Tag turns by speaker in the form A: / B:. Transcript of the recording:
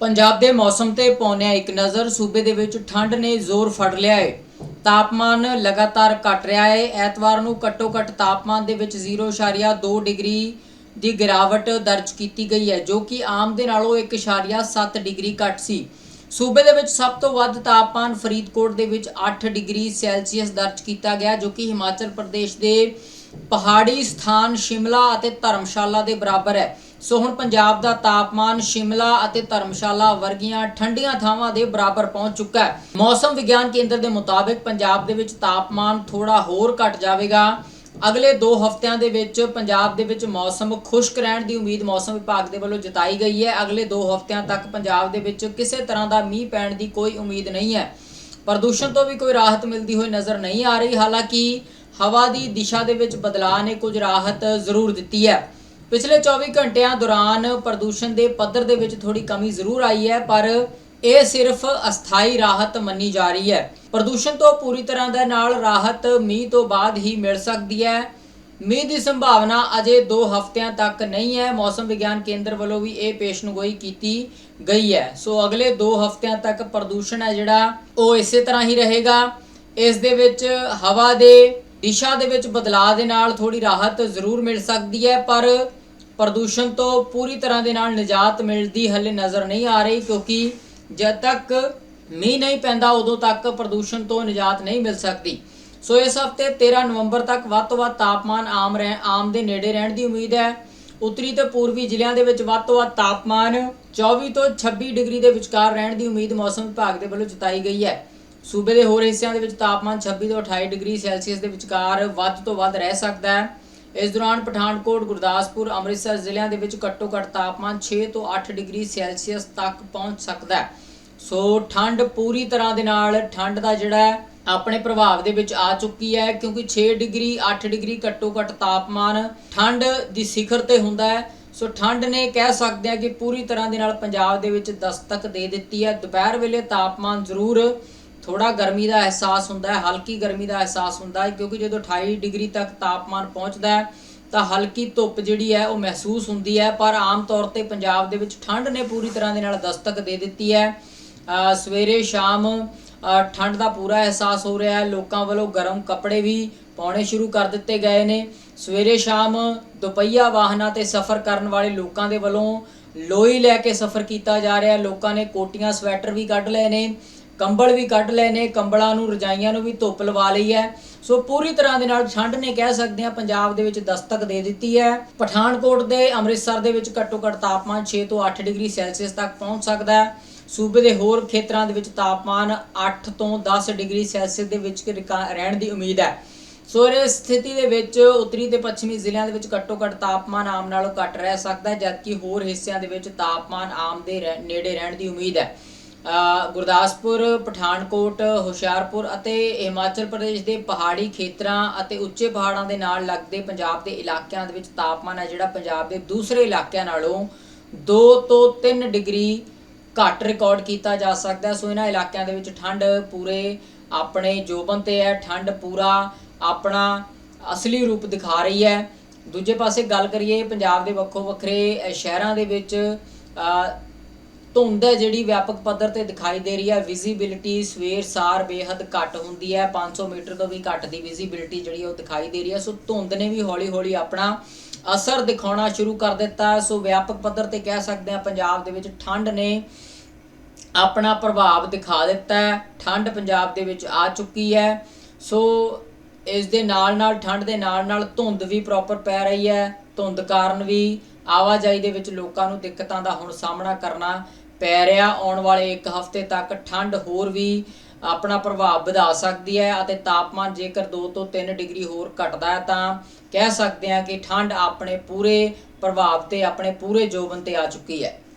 A: ਪੰਜਾਬ ਦੇ ਮੌਸਮ ਤੇ ਪਾਉਂਦਿਆਂ ਇੱਕ ਨਜ਼ਰ, ਸੂਬੇ ਦੇ ਵਿੱਚ ਠੰਡ ਨੇ ਜ਼ੋਰ ਫੜ ਲਿਆ ਹੈ ਤਾਪਮਾਨ ਲਗਾਤਾਰ ਘਟ ਰਿਹਾ ਹੈ ਐਤਵਾਰ ਨੂੰ ਘੱਟੋ-ਘੱਟ ਤਾਪਮਾਨ ਦੇ ਵਿੱਚ 0.2 ਡਿਗਰੀ ਦੀ ਗਿਰਾਵਟ ਦਰਜ ਕੀਤੀ ਗਈ ਹੈ, ਜੋ ਕਿ ਆਮ ਦੇ ਨਾਲੋਂ 1.7 ਡਿਗਰੀ ਘੱਟ ਸੀ। ਸੂਬੇ ਦੇ ਵਿੱਚ ਸਭ ਤੋਂ ਵੱਧ ਤਾਪਮਾਨ ਫਰੀਦਕੋਟ ਦੇ ਵਿੱਚ 8 ਡਿਗਰੀ ਸੈਲਸੀਅਸ ਦਰਜ ਕੀਤਾ ਗਿਆ, ਜੋ ਕਿ ਹਿਮਾਚਲ ਪ੍ਰਦੇਸ਼ ਦੇ ਪਹਾੜੀ ਸਥਾਨ ਸ਼ਿਮਲਾ ਅਤੇ ਧਰਮਸ਼ਾਲਾ ਦੇ ਬਰਾਬਰ ਹੈ। ਸੋ ਹੁਣ ਪੰਜਾਬ ਦਾ ਤਾਪਮਾਨ ਸ਼ਿਮਲਾ ਅਤੇ ਧਰਮਸ਼ਾਲਾ ਵਰਗੀਆਂ ਠੰਡੀਆਂ ਥਾਵਾਂ ਦੇ ਬਰਾਬਰ ਪਹੁੰਚ ਚੁੱਕਾ ਹੈ। ਮੌਸਮ ਵਿਗਿਆਨ ਕੇਂਦਰ ਦੇ ਮੁਤਾਬਿਕ ਪੰਜਾਬ ਦੇ ਵਿੱਚ ਤਾਪਮਾਨ ਥੋੜਾ ਹੋਰ ਘਟ ਜਾਵੇਗਾ। ਅਗਲੇ 2 ਹਫ਼ਤਿਆਂ ਦੇ ਵਿੱਚ ਪੰਜਾਬ ਦੇ ਵਿੱਚ ਮੌਸਮ ਖੁਸ਼ਕ ਰਹਿਣ ਦੀ ਉਮੀਦ ਮੌਸਮ ਵਿਭਾਗ ਦੇ ਵੱਲੋਂ ਜਤਾਈ ਗਈ ਹੈ। ਅਗਲੇ 2 ਹਫ਼ਤਿਆਂ ਤੱਕ ਪੰਜਾਬ ਦੇ ਵਿੱਚ ਕਿਸੇ ਤਰ੍ਹਾਂ ਦਾ ਮੀਂਹ ਪੈਣ ਦੀ ਕੋਈ ਉਮੀਦ ਨਹੀਂ ਹੈ। ਪ੍ਰਦੂਸ਼ਣ ਤੋਂ ਵੀ ਕੋਈ ਰਾਹਤ ਮਿਲਦੀ ਹੋਈ ਨਜ਼ਰ ਨਹੀਂ ਆ ਰਹੀ। ਹਾਲਾਂਕਿ ਹਵਾ ਦੀ ਦਿਸ਼ਾ ਦੇ ਵਿੱਚ ਬਦਲਾਅ ਨੇ ਕੁਝ ਰਾਹਤ ਜ਼ਰੂਰ ਦਿੱਤੀ ਹੈ। ਪਿਛਲੇ 24 ਘੰਟਿਆਂ ਦੌਰਾਨ ਪ੍ਰਦੂਸ਼ਣ ਦੇ ਪੱਧਰ ਦੇ ਵਿੱਚ ਥੋੜੀ ਕਮੀ ਜ਼ਰੂਰ ਆਈ ਹੈ, ਪਰ ਇਹ ਸਿਰਫ ਅਸਥਾਈ ਰਾਹਤ ਮੰਨੀ ਜਾ ਰਹੀ ਹੈ। ਪ੍ਰਦੂਸ਼ਣ ਤੋਂ ਪੂਰੀ ਤਰ੍ਹਾਂ ਦੇ ਨਾਲ ਰਾਹਤ ਮੀਂਹ ਤੋਂ ਬਾਅਦ ਹੀ ਮਿਲ ਸਕਦੀ ਹੈ। ਮੀਂਹ ਦੀ ਸੰਭਾਵਨਾ ਅਜੇ 2 ਹਫ਼ਤਿਆਂ ਤੱਕ ਨਹੀਂ ਹੈ। ਮੌਸਮ ਵਿਗਿਆਨ ਕੇਂਦਰ ਵੱਲੋਂ ਵੀ ਇਹ ਪੇਸ਼ਨਗੋਈ ਕੀਤੀ ਗਈ ਹੈ। ਸੋ ਅਗਲੇ 2 ਹਫ਼ਤਿਆਂ ਤੱਕ ਪ੍ਰਦੂਸ਼ਣ ਹੈ ਜਿਹੜਾ, ਉਹ ਇਸੇ ਤਰ੍ਹਾਂ ਹੀ ਰਹੇਗਾ। ਇਸ ਦੇ ਵਿੱਚ ਹਵਾ ਦੇ ਦਿਸ਼ਾ ਦੇ ਵਿੱਚ ਬਦਲਾਅ ਦੇ ਨਾਲ ਥੋੜੀ ਰਾਹਤ ਜ਼ਰੂਰ ਮਿਲ ਸਕਦੀ ਹੈ, ਪਰ ਪ੍ਰਦੂਸ਼ਣ ਤੋਂ ਪੂਰੀ ਤਰ੍ਹਾਂ ਦੇ ਨਾਲ ਨਿਜਾਤ ਮਿਲਦੀ ਹਲੇ ਨਜ਼ਰ ਨਹੀਂ ਆ ਰਹੀ, ਕਿਉਂਕਿ ਜਦ ਤੱਕ ਮੀਂਹ ਨਹੀਂ ਪੈਂਦਾ, ਉਦੋਂ ਤੱਕ ਪ੍ਰਦੂਸ਼ਣ ਤੋਂ ਨਿਜਾਤ ਨਹੀਂ ਮਿਲ ਸਕਦੀ। ਸੋ ਇਸ ਹਫ਼ਤੇ 13 ਨਵੰਬਰ ਤੱਕ ਵੱਧ ਤੋਂ ਵੱਧ ਤਾਪਮਾਨ ਆਮ ਰਹਿ, ਆਮ ਦੇ ਨੇੜੇ ਰਹਿਣ ਦੀ ਉਮੀਦ ਹੈ। ਉੱਤਰੀ ਤੇ ਪੂਰਬੀ ਜ਼ਿਲ੍ਹਿਆਂ ਦੇ ਵਿੱਚ ਵੱਧ ਤੋਂ ਵੱਧ ਤਾਪਮਾਨ 24 ਤੋਂ 26 ਡਿਗਰੀ ਦੇ ਵਿਚਕਾਰ ਰਹਿਣ ਦੀ ਉਮੀਦ ਮੌਸਮ ਵਿਭਾਗ ਦੇ ਵੱਲੋਂ ਜਤਾਈ ਗਈ ਹੈ। ਸੂਬੇ ਦੇ ਹੋਰ ਹਿੱਸਿਆਂ ਦੇ ਵਿੱਚ ਤਾਪਮਾਨ 26 ਤੋਂ 28 ਡਿਗਰੀ ਸੈਲਸੀਅਸ ਦੇ ਵਿਚਕਾਰ ਵੱਧ ਤੋਂ ਵੱਧ ਰਹਿ ਸਕਦਾ ਹੈ। ਇਸ ਦੌਰਾਨ ਪਠਾਨਕੋਟ, ਗੁਰਦਾਸਪੁਰ, ਅੰਮ੍ਰਿਤਸਰ ਜ਼ਿਲ੍ਹਿਆਂ ਦੇ ਵਿੱਚ ਘੱਟੋ-ਘੱਟ ਤਾਪਮਾਨ 6 ਤੋਂ 8 ਡਿਗਰੀ ਸੈਲਸੀਅਸ ਤੱਕ ਪਹੁੰਚ ਸਕਦਾ ਹੈ। ਸੋ ਠੰਡ ਪੂਰੀ ਤਰ੍ਹਾਂ ਦੇ ਨਾਲ ਠੰਡ ਦਾ ਜਿਹੜਾ ਆਪਣੇ ਪ੍ਰਭਾਵ ਦੇ ਵਿੱਚ ਆ ਚੁੱਕੀ ਹੈ, ਕਿਉਂਕਿ 6 ਡਿਗਰੀ 8 ਡਿਗਰੀ ਘੱਟੋ-ਘੱਟ ਤਾਪਮਾਨ ਠੰਡ ਦੀ ਸਿਖਰ ਤੇ ਹੁੰਦਾ ਹੈ। ਸੋ ਠੰਡ ਨੇ ਕਹਿ ਸਕਦੇ ਆ ਕਿ ਪੂਰੀ ਤਰ੍ਹਾਂ ਦੇ ਨਾਲ ਪੰਜਾਬ ਦੇ ਵਿੱਚ ਦਸਤਕ ਦੇ ਦਿੱਤੀ ਹੈ। ਦੁਪਹਿਰ ਵੇਲੇ ਤਾਪਮਾਨ ਜ਼ਰੂਰ ਥੋੜਾ ਗਰਮੀ ਦਾ ਅਹਿਸਾਸ ਹੁੰਦਾ ਹੈ, ਹਲਕੀ ਗਰਮੀ ਦਾ ਅਹਿਸਾਸ ਹੁੰਦਾ ਹੈ, ਕਿਉਂਕਿ ਜਦੋਂ 28 ਡਿਗਰੀ ਤੱਕ ਤਾਪਮਾਨ ਪਹੁੰਚਦਾ ਹੈ, ਤਾਂ ਹਲਕੀ ਧੁੱਪ ਜਿਹੜੀ ਹੈ ਉਹ ਮਹਿਸੂਸ ਹੁੰਦੀ ਹੈ, ਪਰ ਆਮ ਤੌਰ ਤੇ ਪੰਜਾਬ ਦੇ ਵਿੱਚ ਠੰਡ ਨੇ ਪੂਰੀ ਤਰ੍ਹਾਂ ਦੇ ਨਾਲ ਦਸਤਕ ਦੇ ਦਿੱਤੀ ਹੈ। ਸਵੇਰੇ ਸ਼ਾਮ ਠੰਡ ਦਾ ਪੂਰਾ ਅਹਿਸਾਸ ਹੋ ਰਿਹਾ ਹੈ, ਲੋਕਾਂ ਵੱਲੋਂ ਗਰਮ ਕੱਪੜੇ ਵੀ ਪਾਉਣੇ ਸ਼ੁਰੂ ਕਰ ਦਿੱਤੇ ਗਏ ਨੇ। ਸਵੇਰੇ ਸ਼ਾਮ ਦੁਪਹੀਆ ਵਾਹਨਾਂ ਤੇ ਸਫ਼ਰ ਕਰਨ ਵਾਲੇ ਲੋਕਾਂ ਦੇ ਵੱਲੋਂ ਲੋਈ ਲੈ ਕੇ ਸਫ਼ਰ ਕੀਤਾ ਜਾ ਰਿਹਾ ਲੋਕਾਂ ਨੇ ਕੋਟੀਆਂ, ਸਵੈਟਰ ਵੀ ਕੱਢ ਲਏ ਨੇ। ਕੰਬਲ ਵੀ ਕੱਢ ਲਏ ਨੇ, ਕੰਬਲਾਂ ਨੂੰ, ਰਜਾਈਆਂ ਨੂੰ ਵੀ ਧੁੱਪ ਲਵਾ ਲਈ ਹੈ। ਸੋ ਪੂਰੀ ਤਰ੍ਹਾਂ ਦੇ ਨਾਲ ਠੰਡ ਨੇ ਕਹਿ ਸਕਦੇ ਆ ਪੰਜਾਬ ਦੇ ਵਿੱਚ ਦਸਤਕ ਦੇ ਦਿੱਤੀ ਹੈ। ਪਠਾਨਕੋਟ ਦੇ ਅੰਮ੍ਰਿਤਸਰ ਦੇ ਵਿੱਚ ਘੱਟੋ ਘੱਟ ਤਾਪਮਾਨ 6 ਤੋਂ 8 ਡਿਗਰੀ ਸੈਲਸੀਅਸ ਤੱਕ ਪਹੁੰਚ ਸਕਦਾ ਹੈ। ਸੂਬੇ ਦੇ ਹੋਰ ਖੇਤਰਾਂ ਦੇ ਵਿੱਚ ਤਾਪਮਾਨ 8 ਤੋਂ 10 ਡਿਗਰੀ ਸੈਲਸੀਅਸ ਦੇ ਵਿੱਚ ਰਿਕਾ- ਰਹਿਣ ਦੀ ਉਮੀਦ ਹੈ। ਸੋ ਇਸ ਸਥਿਤੀ ਦੇ ਵਿੱਚ ਉੱਤਰੀ ਤੇ ਪੱਛਮੀ ਜ਼ਿਲ੍ਹਿਆਂ ਦੇ ਵਿੱਚ ਘੱਟੋ ਘੱਟ ਤਾਪਮਾਨ ਆਮ ਨਾਲੋਂ ਘੱਟ ਰਹਿ ਸਕਦਾ ਹੈ, ਜਦਕਿ ਹੋਰ ਹਿੱਸਿਆਂ ਦੇ ਵਿੱਚ ਤਾਪਮਾਨ ਆਮ ਦੇ ਰਹਿ- ਨੇੜੇ ਰਹਿਣ ਦੀ ਉਮੀਦ ਹੈ। ਗੁਰਦਾਸਪੁਰ, ਪਠਾਨਕੋਟ, ਹੁਸ਼ਿਆਰਪੁਰ ਅਤੇ ਹਿਮਾਚਲ ਪ੍ਰਦੇਸ਼ ਦੇ ਪਹਾੜੀ ਖੇਤਰਾਂ ਅਤੇ ਉੱਚੇ ਪਹਾੜਾਂ ਦੇ ਨਾਲ ਲੱਗਦੇ ਪੰਜਾਬ ਦੇ ਇਲਾਕਿਆਂ ਦੇ ਵਿੱਚ ਤਾਪਮਾਨ ਹੈ ਜਿਹੜਾ ਪੰਜਾਬ ਦੇ ਦੂਸਰੇ ਇਲਾਕਿਆਂ ਨਾਲੋਂ 2 ਤੋਂ 3 ਡਿਗਰੀ ਘੱਟ ਰਿਕਾਰਡ ਕੀਤਾ ਜਾ ਸਕਦਾ ਸੋ ਇਹਨਾਂ ਇਲਾਕਿਆਂ ਦੇ ਵਿੱਚ ਠੰਡ ਪੂਰੇ ਆਪਣੇ ਜੋਬਨ ਤੇ ਹੈ। ਠੰਡ ਪੂਰਾ ਆਪਣਾ ਅਸਲੀ ਰੂਪ ਦਿਖਾ ਰਹੀ ਹੈ। ਦੂਜੇ ਪਾਸੇ ਗੱਲ ਕਰੀਏ ਪੰਜਾਬ ਦੇ ਵੱਖੋ ਵੱਖਰੇ ਸ਼ਹਿਰਾਂ ਦੇ ਵਿੱਚ ਧੁੰਦ ਹੈ ਜਿਹੜੀ ਵਿਆਪਕ ਪੱਧਰ ਤੇ ਦਿਖਾਈ ਦੇ ਰਹੀ ਹੈ। ਵਿਜ਼ਿਬਿਲਿਟੀ ਸਵੇਰ ਸਾਰ ਬੇਹੱਦ ਘੱਟ ਹੁੰਦੀ ਹੈ। 500 ਮੀਟਰ ਤੋਂ ਵੀ ਘੱਟ ਦੀ ਵਿਜ਼ਿਬਿਲਿਟੀ ਜਿਹੜੀ ਉਹ ਦਿਖਾਈ ਦੇ ਰਹੀ ਹੈ। ਸੋ ਧੁੰਦ ਨੇ ਵੀ ਹੌਲੀ-ਹੌਲੀ ਆਪਣਾ ਅਸਰ ਦਿਖਾਉਣਾ ਸ਼ੁਰੂ ਕਰ ਦਿੱਤਾ ਸੋ ਵਿਆਪਕ ਪੱਧਰ ਤੇ ਕਹਿ ਸਕਦੇ ਹਾਂ ਪੰਜਾਬ ਦੇ ਵਿੱਚ ਠੰਡ ਨੇ ਆਪਣਾ ਪ੍ਰਭਾਵ ਦਿਖਾ ਦਿੱਤਾ ਹੈ। ਠੰਡ ਪੰਜਾਬ ਦੇ ਵਿੱਚ ਆ ਚੁੱਕੀ ਹੈ। ਸੋ ਇਸ ਦੇ ਨਾਲ ਨਾਲ ਠੰਡ ਦੇ ਨਾਲ ਨਾਲ ਧੁੰਦ ਵੀ ਪ੍ਰੋਪਰ ਪੈ ਰਹੀ ਹੈ। ਧੁੰਦ ਕਾਰਨ ਵੀ ਆਵਾਜਾਈ ਦੇ ਵਿੱਚ ਲੋਕਾਂ ਨੂੰ ਦਿੱਕਤਾਂ ਦਾ ਹੁਣ ਸਾਹਮਣਾ ਕਰਨਾ ਪੈ ਰਿਹਾ। ਆਉਣ ਵਾਲੇ ਇੱਕ ਹਫ਼ਤੇ ਤੱਕ ਠੰਡ ਹੋਰ ਵੀ ਆਪਣਾ ਪ੍ਰਭਾਵ ਵਧਾ ਸਕਦੀ ਹੈ ਅਤੇ ਤਾਪਮਾਨ ਜੇਕਰ 2 ਤੋਂ 3 ਡਿਗਰੀ ਹੋਰ ਘਟਦਾ ਹੈ ਤਾਂ ਕਹਿ ਸਕਦੇ ਹਾਂ ਕਿ ਠੰਡ ਆਪਣੇ ਪੂਰੇ ਪ੍ਰਭਾਵ ਤੇ, ਆਪਣੇ ਪੂਰੇ ਜੋਬਨ ਤੇ ਆ ਚੁੱਕੀ ਹੈ।